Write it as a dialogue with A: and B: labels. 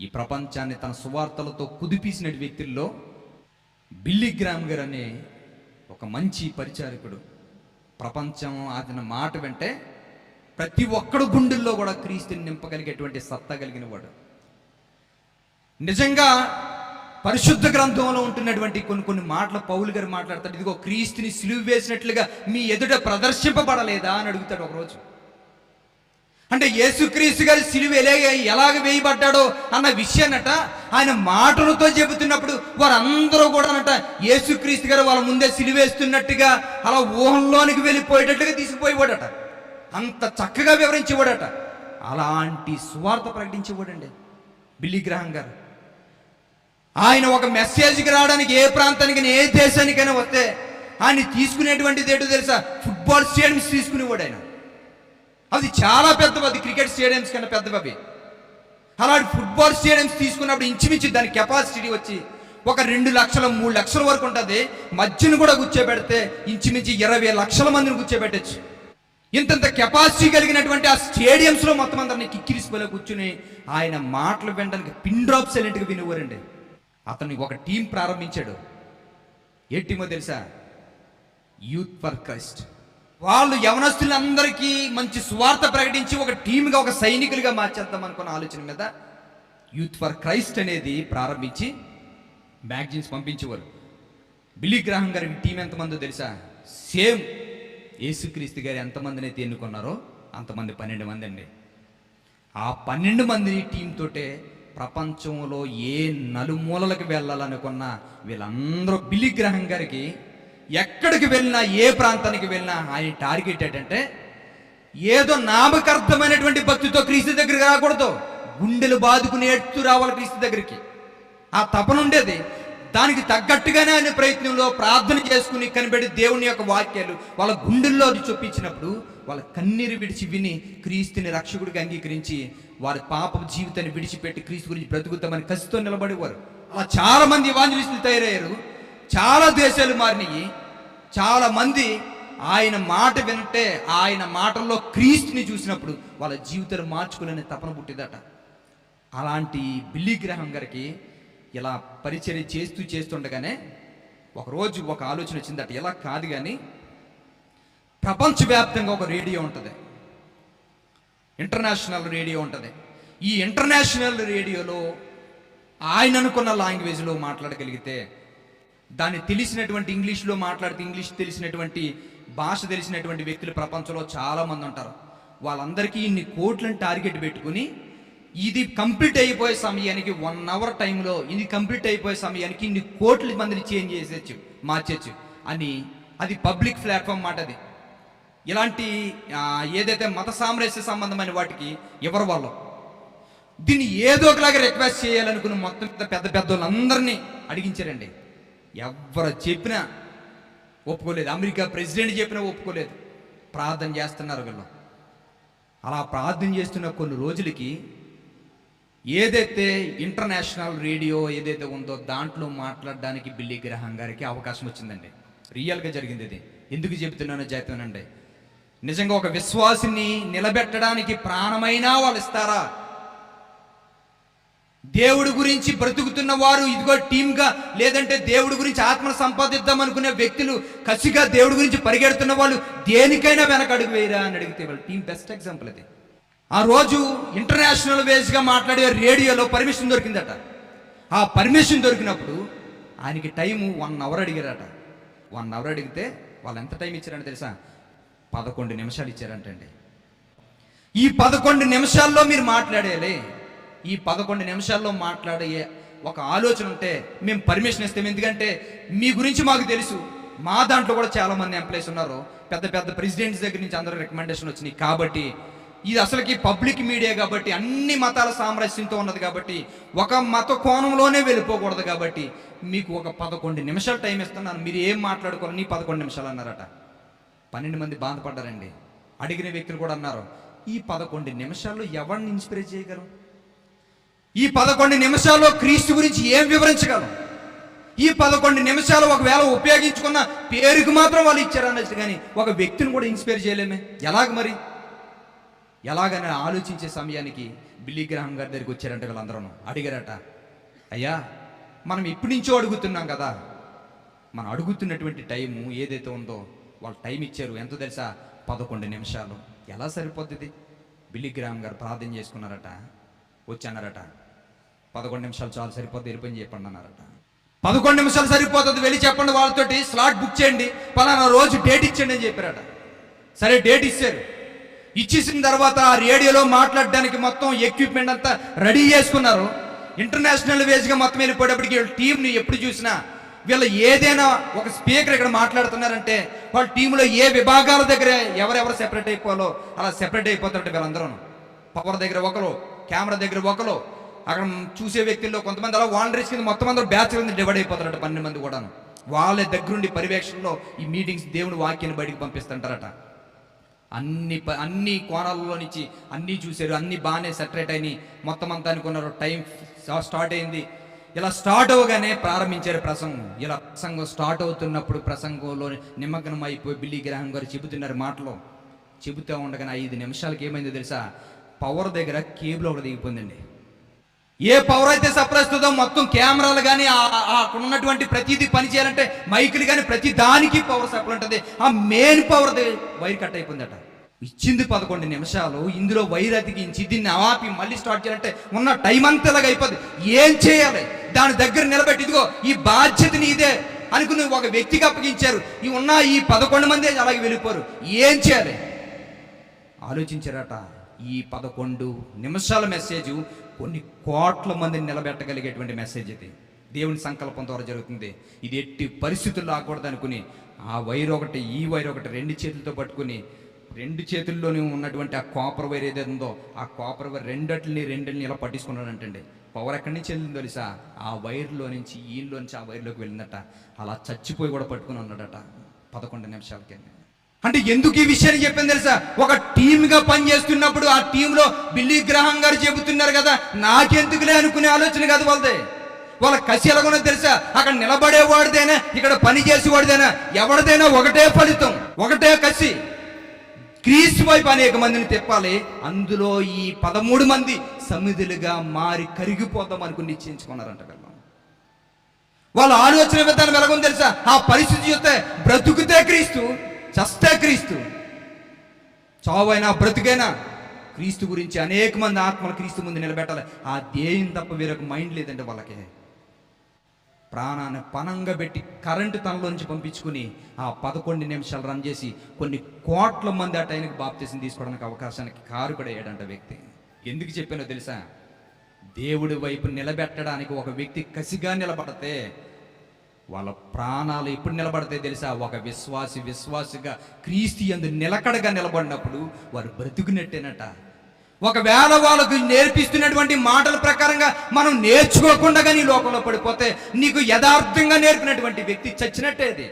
A: ఈ ప్రపంచాన్ని తన సువార్తలతో కుదిపీసిన వ్యక్తుల్లో బిల్లీ గ్రామ్ గారు అనే ఒక మంచి పరిచారకుడు. ప్రపంచం అతని మాట వెంటే ప్రతి ఒక్కడు గుండెల్లో కూడా క్రీస్తుని నింపగలిగేటువంటి సత్తా కలిగిన వాడు నిజంగా పరిశుద్ధ గ్రంథంలో ఉంటున్నటువంటి కొన్ని కొన్ని మాటలు పౌలు గారు మాట్లాడతాడు ఇదిగో క్రీస్తుని సిలువ వేసినట్లుగా మీ ఎదుట ప్రదర్శింపబడలేదా? అని అడుగుతాడు ఒకరోజు. అంటే యేసుక్రీస్తు గారి సిలువ ఎలాగ ఎలాగ వేయబడ్డాడో అన్న విషయాన్నట ఆయన మాటలతో చెబుతున్నప్పుడు వారందరూ కూడా అనట యేసుక్రీస్తు గారు వాళ్ళ ముందే సిలువేస్తున్నట్టుగా అలా ఊహంలోనికి వెళ్ళిపోయేటట్టుగా తీసుకుపోయేవాడట అంత చక్కగా వివరించేవాడట. అలాంటి సువార్త ప్రకటించేవాడండి బిల్లీ గ్రహం గారు. ఆయన ఒక మెసేజ్కి రావడానికి ఏ ప్రాంతానికి ఏ దేశానికైనా వస్తే ఆయన తీసుకునేటువంటిది ఏంటో తెలుసా? ఫుట్బాల్ స్టేడియంస్ తీసుకునేవాడు ఆయన. అది చాలా పెద్దవి అది క్రికెట్ స్టేడియంస్ కన్నా పెద్దవి అవి అలాంటి ఫుట్బాల్ స్టేడియంస్ తీసుకున్నప్పుడు ఇంచుమించు దాని కెపాసిటీ వచ్చి ఒక రెండు లక్షల మూడు లక్షల వరకు ఉంటుంది. మధ్యను కూడా కూర్చోబెడితే ఇంచుమించు ఇరవై లక్షల మందిని కూర్చోబెట్టచ్చు ఇంతంత కెపాసిటీ కలిగినటువంటి ఆ స్టేడియంస్లో మొత్తం అందరిని కిక్కిరిసిపోయే కూర్చుని ఆయన మాటలు వినడానికి పిన్ డ్రాప్ సైలెంట్గా వినేవారండి. అతన్ని ఒక టీం ప్రారంభించాడు. ఏ టీమో తెలుసా? Youth for Christ. వాళ్ళు యవనస్తులందరికీ మంచి సువార్త ప్రకటించి ఒక టీమ్గా ఒక సైనికులుగా మార్చేద్దాం అనుకున్న ఆలోచన మీద యూత్ ఫర్ క్రైస్ట్ అనేది ప్రారంభించి మ్యాగజైన్స్ పంపించేవారు. బిలీ గ్రాహం గారి టీం ఎంతమందో తెలుసా? సేమ్ యేసుక్రీస్తు గారు ఎంతమందిని అయితే ఎన్నుకున్నారో అంతమంది పన్నెండు మంది అండి. ఆ పన్నెండు మందిని టీం తోటే ప్రపంచంలో ఏ నలుమూలలకు వెళ్ళాలనుకున్న వీళ్ళందరూ బిల్లి గ్రహం గారికి ఎక్కడికి వెళ్ళినా ఏ ప్రాంతానికి వెళ్ళినా ఆయన టార్గెట్ ఏంటంటే ఏదో నామకార్థమైనటువంటి భక్తితో క్రీస్తు దగ్గరికి రాకూడదు. గుండెలు బాదుకుని ఎత్తు రావాలి క్రీస్తు దగ్గరికి. ఆ తపన ఉండేది. దానికి తగ్గట్టుగానే ఆయన ప్రయత్నంలో ప్రార్థన చేసుకుని కనిపెట్టి దేవుని యొక్క వాక్యాలు వాళ్ళ గుండెల్లో చొప్పించినప్పుడు వాళ్ళ కన్నీరు విడిచి విని క్రీస్తుని రక్షకుడికి అంగీకరించి వారి పాప జీవితాన్ని విడిచిపెట్టి క్రీస్తు గురించి బ్రతుకుతామని కసితో నిలబడేవారు. అలా చాలా మంది ఇవాంజలిస్టులు తయారయ్యారు. చాలా దేశాలు మారినాయి. చాలామంది ఆయన మాట వింటే ఆయన మాటల్లో క్రీస్తుని చూసినప్పుడు వాళ్ళ జీవితాలు మార్చుకోలేని తపన పుట్టిదట. అలాంటి బిల్లీ గ్రహం గారికి ఇలా పరిచర్య చేస్తూ చేస్తుండగానే ఒకరోజు ఒక ఆలోచన వచ్చిందట. ఇలా కాదు కానీ ప్రపంచవ్యాప్తంగా ఒక రేడియో ఉంటుంది. ఇంటర్నేషనల్ రేడియో ఉంటుంది. ఈ ఇంటర్నేషనల్ రేడియోలో ఆయన అనుకున్న లాంగ్వేజ్లో మాట్లాడగలిగితే దాన్ని తెలిసినటువంటి ఇంగ్లీష్లో మాట్లాడితే ఇంగ్లీష్ తెలిసినటువంటి భాష తెలిసినటువంటి వ్యక్తులు ప్రపంచంలో చాలా మంది ఉంటారు. వాళ్ళందరికీ ఇన్ని కోట్లను టార్గెట్ పెట్టుకుని ఇది కంప్లీట్ అయిపోయే సమయానికి వన్ అవర్ టైంలో ఇది కంప్లీట్ అయిపోయే సమయానికి ఇన్ని కోట్ల మందిని చేంజ్ చేసేచ్చు మార్చచ్చు అని అది పబ్లిక్ ప్లాట్ఫామ్ మాట అది. ఇలాంటి ఏదైతే మత సామరస్య సంబంధమైన వాటికి ఎవరు వాళ్ళు? దీన్ని ఏదో ఒకలాగా రిక్వెస్ట్ చేయాలనుకుని మొత్తం పెద్ద పెద్ద పెద్ద వాళ్ళందరినీ అడిగించారండి. ఎవరు చెప్పినా ఒప్పుకోలేదు. అమెరికా ప్రెసిడెంట్ చెప్పినా ఒప్పుకోలేదు. ప్రార్థన చేస్తున్నారు వీళ్ళు. అలా ప్రార్థన చేస్తున్న కొన్ని రోజులకి ఏదైతే ఇంటర్నేషనల్ రేడియో ఏదైతే ఉందో దాంట్లో మాట్లాడడానికి బిల్లీ గ్రహం గారికి అవకాశం వచ్చిందండి. రియల్గా జరిగింది ఇది. ఎందుకు చెబుతున్నానో చేతనండి నిజంగా ఒక విశ్వాసిని నిలబెట్టడానికి ప్రాణమైనా వాళ్ళు ఇస్తారా? దేవుడి గురించి బ్రతుకుతున్న వారు ఇదిగో టీమ్గా లేదంటే దేవుడి గురించి ఆత్మ సంపాదిద్దాం అనుకునే వ్యక్తులు కసిగా దేవుడి గురించి పరిగెడుతున్న వాళ్ళు దేనికైనా వెనక అడుగు వేయరా అని అడిగితే వాళ్ళు టీం బెస్ట్ ఎగ్జాంపుల్ అది. ఆ రోజు ఇంటర్నేషనల్ వేస్గా మాట్లాడే రేడియోలో పర్మిషన్ దొరికిందట. ఆ పర్మిషన్ దొరికినప్పుడు ఆయనకి టైము వన్ అవర్ అడిగారట. వన్ అవర్ అడిగితే వాళ్ళు ఎంత టైం ఇచ్చారంటే తెలుసా? పదకొండు నిమిషాలు ఇచ్చారంటండి. ఈ పదకొండు నిమిషాల్లో మీరు మాట్లాడేయాలి. ఈ పదకొండు నిమిషాల్లో మాట్లాడే ఒక ఆలోచన ఉంటే మేము పర్మిషన్ ఇస్తాం. ఎందుకంటే మీ గురించి మాకు తెలుసు. మా దాంట్లో కూడా చాలామంది ఎంప్లాయీస్ ఉన్నారు. పెద్ద పెద్ద ప్రెసిడెంట్స్ దగ్గర నుంచి అందరూ రికమెండేషన్ వచ్చినాయి. కాబట్టి ఇది అసలుకి పబ్లిక్ మీడియా కాబట్టి అన్ని మతాల సామరస్యంతో ఉన్నది కాబట్టి ఒక మత కోణంలోనే వెళ్ళిపోకూడదు కాబట్టి మీకు ఒక పదకొండు నిమిషాలు టైం ఇస్తున్నాను. మీరు ఏం మాట్లాడుకోవాలి నీ పదకొండు నిమిషాలు అన్నారట. పన్నెండు మంది బాధపడ్డారండి. అడిగిన వ్యక్తులు కూడా అన్నారు. ఈ పదకొండు నిమిషాల్లో ఎవరిని ఇన్స్పైర్ చేయగలరు ఈ పదకొండు నిమిషాల్లో క్రీస్తు గురించి ఏం వివరించగలం? ఈ పదకొండు నిమిషాలు ఒకవేళ ఉపయోగించుకున్న పేరుకు మాత్రం వాళ్ళు ఇచ్చారన్నట్టు కానీ ఒక వ్యక్తిని కూడా ఇన్స్పైర్ చేయలేమే. ఎలాగ మరి? ఎలాగని ఆలోచించే సమయానికి బిల్లీ గ్రహం గారి దగ్గరికి వచ్చారంట వీళ్ళందరూ అడిగారట అయ్యా మనం ఇప్పటి నుంచో అడుగుతున్నాం కదా. మనం అడుగుతున్నటువంటి టైము ఏదైతే ఉందో వాళ్ళు టైం ఇచ్చారు. ఎంతో తెలుసా? పదకొండు నిమిషాలు. ఎలా సరిపోతుంది బిల్లీ గ్రహం గారు ప్రార్థన చేసుకున్నారట వచ్చి అన్నారట పదకొండు నిమిషాలు చాలు సరిపోతుంది వెళ్ళిపోయి చెప్పండి అన్నారట. పదకొండు నిమిషాలు సరిపోతుంది వెళ్ళి చెప్పండి వాళ్ళతోటి స్లాట్ బుక్ చేయండి పలానా రోజు డేట్ ఇచ్చేయండి అని చెప్పారట. సరే డేట్ ఇచ్చారు. ఇచ్చేసిన తర్వాత ఆ రేడియోలో మాట్లాడడానికి మొత్తం ఎక్విప్మెంట్ అంతా రెడీ చేసుకున్నారు. ఇంటర్నేషనల్ వేజ్గా మొత్తం వెళ్ళిపోయేటప్పటికి వీళ్ళ టీంని ఎప్పుడు చూసినా వీళ్ళు ఏదైనా ఒక స్పీకర్ ఇక్కడ మాట్లాడుతున్నారంటే వాళ్ళ టీంలో ఏ విభాగాల దగ్గర ఎవరెవరు సెపరేట్ అయిపోవాలో అలా సెపరేట్ అయిపోతారంటే వీళ్ళందరూ పవర్ దగ్గర ఒకరు కెమెరా దగ్గర ఒకరు అక్కడ చూసే వ్యక్తుల్లో కొంతమంది అలా వాలంటీర్స్ కింద మొత్తం అందరూ బ్యాచ్ కింద డివైడ్ అయిపోతారట పన్నెండు మంది కూడాను. వాళ్ళ దగ్గరుండి పర్యవేక్షణలో ఈ మీటింగ్స్ దేవుని వాక్యాన్ని బయటికి పంపిస్తుంటారట. అన్ని ప- అన్ని కోణాలలో నుంచి అన్నీ చూశారు అన్ని బాగానే సెటరేట్ అయినాయి. మొత్తం అంతా అనుకున్నారు టైం స్టార్ట్ అయింది. ఇలా స్టార్ట్ అవగానే ప్రారంభించారు ప్రసంగం. ఇలా ప్రసంగం స్టార్ట్ అవుతున్నప్పుడు ప్రసంగంలో నిమగ్నం అయిపోయి బిల్లీ గ్రహం గారు చెబుతున్నారు మాటలు. చెబుతూ ఉండగానే ఐదు నిమిషాలకి ఏమైందో తెలుసా? పవర్ దగ్గర కేబుల్ ఒకటి దిగిపోయిందండి. ఏ పవర్ అయితే సప్లై మొత్తం కెమెరాలు కానీ అక్కడ ఉన్నటువంటి ప్రతిదీ పని చేయాలంటే మైకులు కానీ ప్రతి దానికి పవర్ సప్లై ఉంటుంది. ఆ మెయిన్ పవర్ వైర్ కట్ అయిపోయిందట. ఇచ్చింది పదకొండు నిమిషాలు ఇందులో వైర్ అతికించి దీన్ని ఆపి మళ్ళీ స్టార్ట్ చేయాలంటే ఉన్న టైం అంతా ఇలాగ అయిపోద్ది. ఏం చేయాలి? దాని దగ్గర నిలబెట్టి ఇదిగో ఈ బాధ్యత నీదే అనుకుని ఒక వ్యక్తికి అప్పగించారు. ఈ ఉన్న ఈ పదకొండు మంది అలాగే వెళ్ళిపోరు. ఏం చేయాలి? ఆలోచించారట. ఈ పదకొండు నిమిషాల మెసేజ్ కొన్ని కోట్ల మందిని నిలబెట్టగలిగేటువంటి మెసేజ్ ఇది. దేవుని సంకల్పం ద్వారా జరుగుతుంది. ఇది ఎట్టి పరిస్థితుల్లో ఆకూడదు అనుకుని ఆ వైర్ ఒకటి ఈ వైర్ ఒకటి రెండు చేతులతో పట్టుకుని రెండు చేతుల్లోనే ఉన్నటువంటి ఆ కాపర్ వైర్ ఏదైతే ఉందో ఆ కాపర్ వైర్ రెండటిని రెండిని ఇలా పట్టించుకున్నాడంటండి. పవర్ ఎక్కడి నుంచి వెళ్ళిందో తెలుసా? ఆ వైర్లో నుంచి ఈల్లో నుంచి ఆ వైర్లోకి వెళ్ళిందట. అలా చచ్చిపోయి కూడా పట్టుకుని ఉన్నాడట. పదకొండు నిమిషాలకి. అంటే ఎందుకు ఈ విషయాన్ని చెప్పింది తెలుసా? ఒక టీమ్గా పనిచేస్తున్నప్పుడు ఆ టీంలో బిల్లీ గ్రహం గారు చెబుతున్నారు కదా నాకెందుకులే అనుకునే ఆలోచన కాదు వాళ్ళదే. వాళ్ళ కసి ఎలాగో తెలుసా? అక్కడ నిలబడేవాడిదైనా ఇక్కడ పని చేసేవాడిదైనా? ఎవరిదైనా ఒకటే ఫలితం ఒకటే కసి. క్రీస్తు వైపు అనేక మందిని తిప్పాలి అందులో ఈ పదమూడు మంది సమిధులుగా మారి కరిగిపోతాం అనుకుని నిశ్చయించుకున్నారంట కదా వాళ్ళ ఆలోచన విధానం ఎలాగో తెలుసా? ఆ పరిస్థితి చూస్తే బ్రతుకుతే క్రీస్తు చస్తే క్రీస్తు. చావైనా బ్రతికైనా క్రీస్తు గురించి అనేక మంది ఆత్మలు క్రీస్తు ముందు నిలబెట్టాలి. ఆ ధ్యేయం తప్ప వేరొక మైండ్ లేదండి వాళ్ళకి. ప్రాణాన్ని పనంగా పెట్టి కరెంటు తనలోంచి పంపించుకుని ఆ పదకొండు నిమిషాలు రన్ చేసి కొన్ని కోట్ల మంది ఆ టైంకి బాప్తీసం తీసుకోవడానికి అవకాశానికి కారుకుడు అయ్యాడంట వ్యక్తి. ఎందుకు చెప్పానో తెలుసా? దేవుడి వైపు నిలబెట్టడానికి ఒక వ్యక్తి కసిగా నిలబడితే వాళ్ళ ప్రాణాలు ఎప్పుడు నిలబడతాయి తెలుసా? ఒక విశ్వాసి విశ్వాసిగా క్రీస్తు యందు నిలకడగా నిలబడినప్పుడు వారు బ్రతుకునట్టేనట ఒకవేళ వాళ్ళకు నేర్పిస్తున్నటువంటి మాటల ప్రకారంగా మనం నేర్చుకోకుండా నీ లోకంలో పడిపోతే నీకు యథార్థంగా నేర్పినటువంటి వ్యక్తి చచ్చినట్టేది